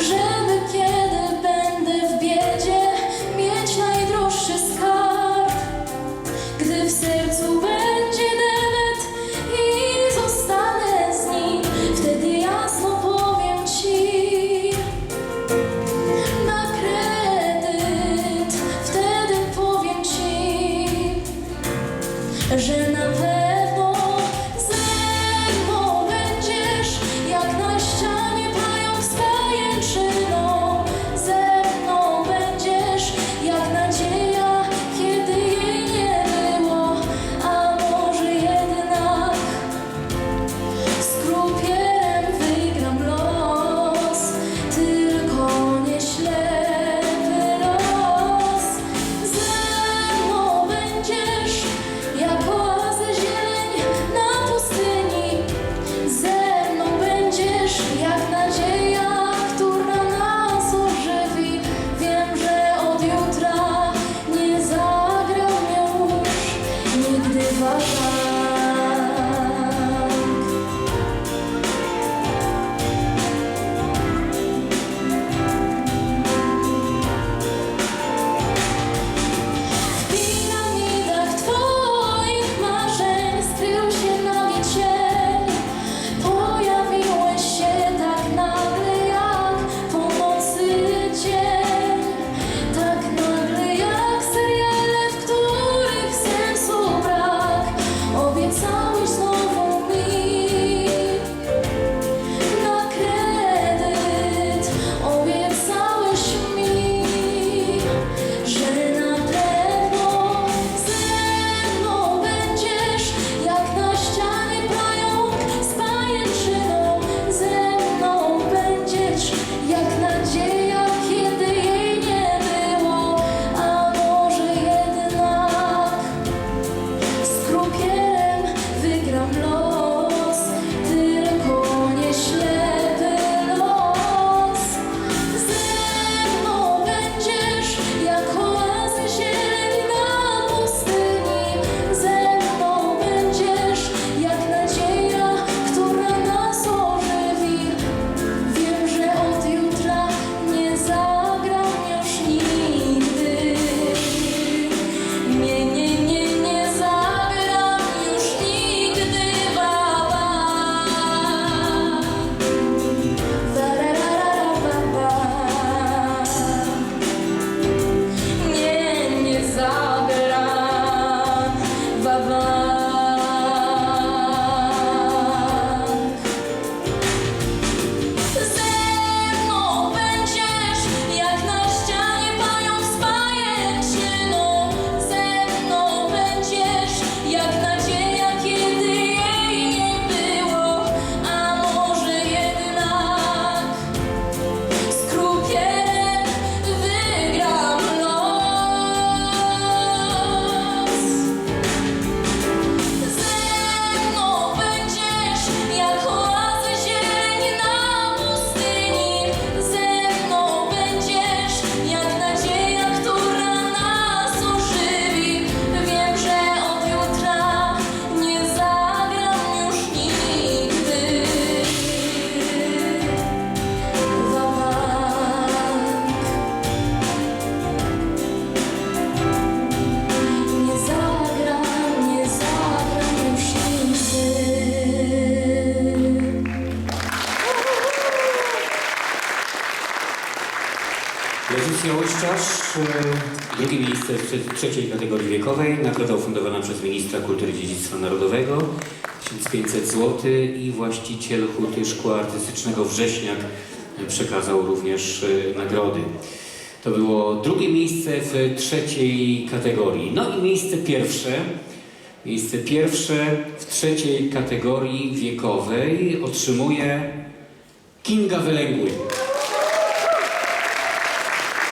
żeby kiedy będę w biedzie mieć najdroższy skarb, gdy w sercu love. Marcin drugie miejsce w trzeciej kategorii wiekowej, nagroda ufundowana przez ministra kultury i dziedzictwa narodowego, 1500 zł i właściciel huty szkła artystycznego Wrześniak przekazał również y, nagrody. To było drugie miejsce w trzeciej kategorii. No i miejsce pierwsze. Miejsce pierwsze w trzeciej kategorii wiekowej otrzymuje Kinga Wylęgły.